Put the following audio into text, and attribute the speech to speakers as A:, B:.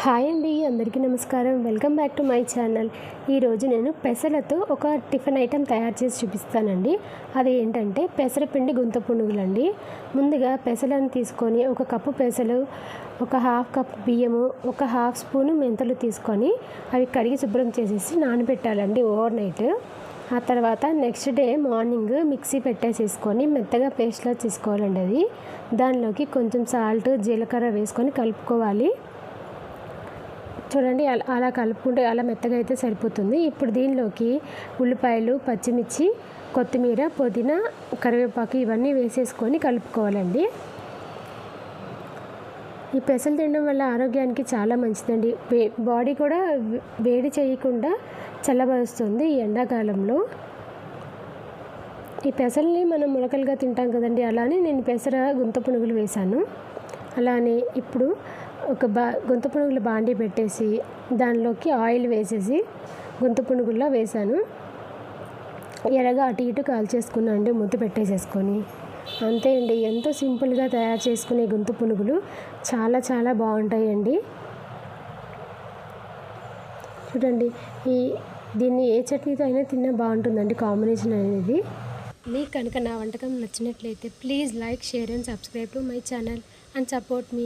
A: Hi అండి అందరికీ నమస్కారం. Welcome back to my channel. ఈరోజు నేను పెసలతో ఒక టిఫిన్ ఐటెం తయారు చేసి చూపిస్తానండి. అది ఏంటంటే పెసరపిండి గుంత పునుగులండి. ముందుగా పెసలను తీసుకొని ఒక కప్పు పెసలు ఒక హాఫ్ కప్ బియ్యము ఒక హాఫ్ స్పూను మెంతులు తీసుకొని అవి కడిగి శుభ్రం చేసేసి నానబెట్టాలండి ఓవర్ నైట్. ఆ తర్వాత నెక్స్ట్ డే మార్నింగ్ మిక్సీ పెట్టేసేసుకొని మెత్తగా పేస్ట్లా తీసుకోవాలండి అది. దానిలోకి కొంచెం సాల్ట్ జీలకర్ర వేసుకొని కలుపుకోవాలి. చూడండి అలా అలా కలుపుకుంటే అలా మెత్తగా అయితే సరిపోతుంది. ఇప్పుడు దీనిలోకి ఉల్లిపాయలు పచ్చిమిర్చి కొత్తిమీర పుదీనా కరివేపాకు ఇవన్నీ వేసేసుకొని కలుపుకోవాలండి. ఈ పెసలు తినడం వల్ల ఆరోగ్యానికి చాలా మంచిదండి. వే బాడీ కూడా వేడి చేయకుండా చల్లబరుస్తుంది ఈ ఎండాకాలంలో. ఈ పెసల్ని మనం మొలకలుగా తింటాం కదండి అలానే నేను పెసర గుంత పునుగులు వేశాను. అలానే ఇప్పుడు ఒక బా గుంత పునుగులు బాండి పెట్టేసి దానిలోకి ఆయిల్ వేసేసి గుంత పునుగుల్లో వేశాను. ఎలాగా అటు ఇటు కాల్చేసుకున్నా అండి ముద్దు పెట్టేసేసుకొని. అంతే అండి ఎంతో సింపుల్గా తయారు చేసుకునే గుంత పునుగులు చాలా చాలా బాగుంటాయండి. చూడండి ఈ దీన్ని ఏ చట్నీతో అయినా తిన్నా బాగుంటుందండి కాంబినేషన్ అనేది. మీకు కనుక నా వంటకం నచ్చినట్లయితే please like share and subscribe to my channel and support me